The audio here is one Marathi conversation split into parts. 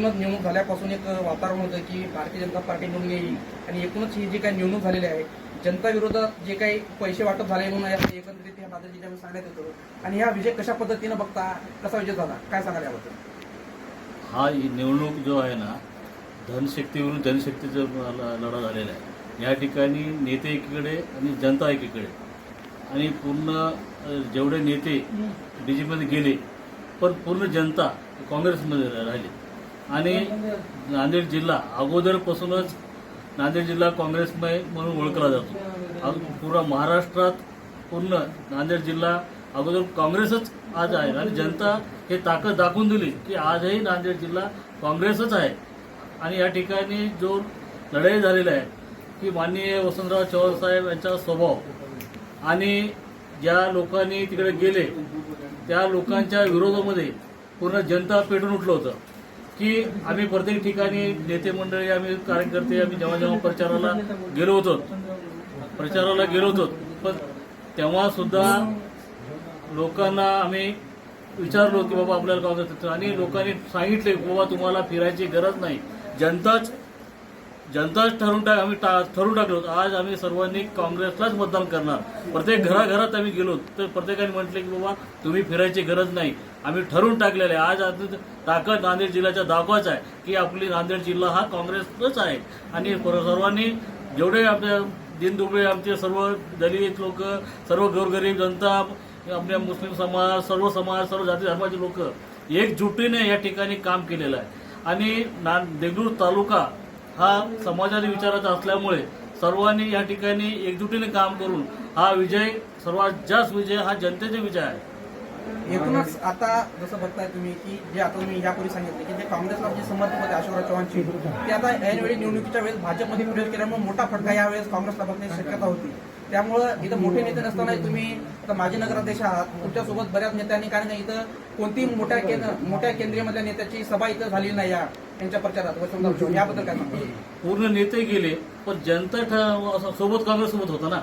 एकूणच निवडणूक झाल्यापासून एक वातावरण होतं की भारतीय जनता पार्टी निवडून येईल. आणि एकूणच ही जी काही निवडणूक झालेली आहे जनता विरोधात जे काही पैसे वाटप झाले म्हणून यात एकंदरीत या नांदेड जिल्ह्यामध्ये सांगण्यात येतं. आणि हा विजय कशा पद्धतीनं बघता कसा विजय झाला? काय सांगाल याबद्दल? हा निवडणूक जो आहे ना धनशक्तीवरून जनशक्तीचा लढा झालेला आहे. या ठिकाणी नेते एकीकडे आणि जनता एकीकडे. आणि पूर्ण जेवढे नेते पीमध्ये गेले पण पूर्ण जनता काँग्रेसमध्ये राहिली. आणि नांदेड जिल्हा अगोदरपासूनच नांदेड जिल्हा काँग्रेसमय म्हणून ओळखला जातो. पूर्ण महाराष्ट्रात पूर्ण नांदेड जिल्हा अगोदर काँग्रेसच आज आहे. आणि जनता हे ताकद दाखवून दिली की आजही नांदेड जिल्हा काँग्रेसच आहे. आणि या ठिकाणी जो लढाई झालेला आहे की माननीय वसंतराव चव्हाण साहेब यांचा स्वभाव आणि ज्या लोकांनी तिकडे गेले त्या लोकांच्या विरोधामध्ये पूर्ण जनता पेटून उठलं होतं. की आम्ही प्रत्येक ठिकाणी नेते मंडळी आम्ही कार्यकर्ते आम्ही जेव्हा जेव्हा प्रचाराला गेलो होतो. प्रचाराला गेलो होतो. पण तेव्हा सुद्धा लोकांना आम्ही विचारलो की बाबा आपल्याला काँग्रेस आणि लोकांनी सांगितले की बाबा तुम्हाला फिरायची गरज नाही. जनताच जनताच ठरवून टाक आम्ही टा ठरवून टाकलो. आज आम्ही सर्वांनी काँग्रेसलाच मतदान करणार. प्रत्येक घराघरात आम्ही गेलो तर प्रत्येकाने म्हटले की बाबा तुम्ही फिरायची गरज नाही. आम्ही ठरवून टाकलेलं आहे. आज आज ताकद नांदेड जिल्ह्याचा दाखवाच आहे की आपली नांदेड जिल्हा हा काँग्रेसच आहे. आणि पर- सर्वांनी जेवढे आपल्या दिनदुबळे आमचे सर्व दलित लोक सर्व गोरगरीब जनता आपल्या मुस्लिम समाज सर्व समाज सर्व जाती धर्माचे लोक एकजुटीने या ठिकाणी काम केलेलं आहे. आणि ना देगलूर तालुका हा समाजाच्या विचाराचा असल्यामुळे सर्वांनी या ठिकाणी एकजुटीने काम करून हा विजय सर्वात जास्त विजय हा जनतेचा विजय आहे. एकूणच आता जसं बघताय तुम्ही की जे आता तुम्ही यापूर्वी सांगितले की जे काँग्रेसला जे समर्थक होते अशोकराव चव्हाणची ते आता ऐनवेळी निवडणुकीच्या वेळेस भाजपमध्ये प्रवेश केल्यामुळे मोठा फटका यावेळेस काँग्रेसला बघण्याची शक्यता होती. त्यामुळं इथं मोठे नेते नसताना तुम्ही आता माजी नगराध्यक्ष आहात तुमच्यासोबत बऱ्याच नेत्यांनी कारण इथं कोणतीही मोठ्या केंद्र मोठ्या केंद्रीयमधल्या नेत्याची सभा इथं झाली नाही या त्यांच्या प्रचारात वसंतराव चव्हाण याबद्दल काय सांगता? पूर्ण नेते गेले पण जनता सोबत काँग्रेस सोबत होता ना.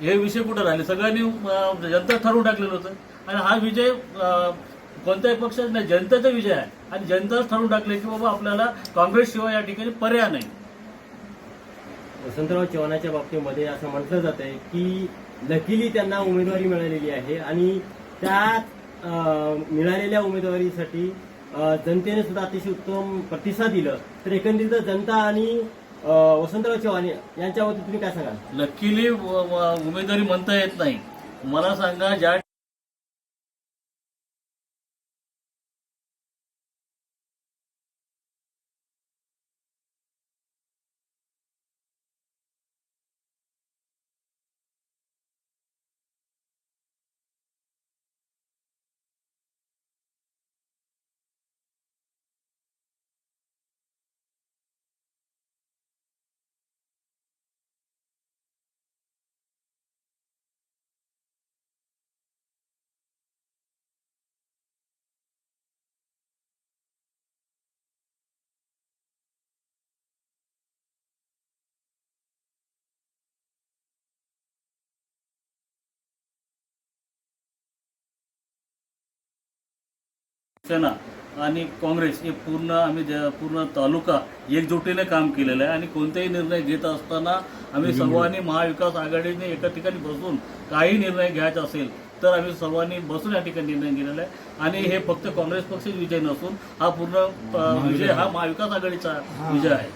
हे विषय कुठे राहिले? सगळ्यांनी जनता ठरवून टाकलेलं होतं. आणि हा विजय कोणत्याही पक्षाचा नाही जनतेचा विजय आहे. आणि जनताच ठरवून टाकले की बाबा आपल्याला काँग्रेस शिवाय या ठिकाणी पर्याय नाही. वसंतराव चव्हाणाच्या बाबतीमध्ये असं म्हटलं जात आहे की लकीली त्यांना उमेदवारी मिळालेली आहे. आणि त्या अं, मिळालेल्या उमेदवारीसाठी जनतेने सुद्धा अतिशय उत्तम प्रतिसाद दिलं. तर एकंदरीत जनता आणि अं, वसंतराव चव्हाण यांच्यावरती तुम्ही काय सांगाल? नक्कीली उमेदवारी म्हणता येत नाही. मला सांगा ज्या सेना आणि काँग्रेस हे पूर्ण आम्ही ज- पूर्ण तालुका एकजुटीने काम केलेलं आहे आणि कोणतेही निर्णय घेत असताना आम्ही सर्वांनी महाविकास आघाडीने एका ठिकाणी बसून काही निर्णय घ्यायचा असेल तर आम्ही सर्वांनी बसून या ठिकाणी निर्णय घेतलेला आहे. आणि हे फक्त काँग्रेस पक्ष विजय नसून हा पूर्ण विजय हा महाविकास आघाडीचा विजय आहे.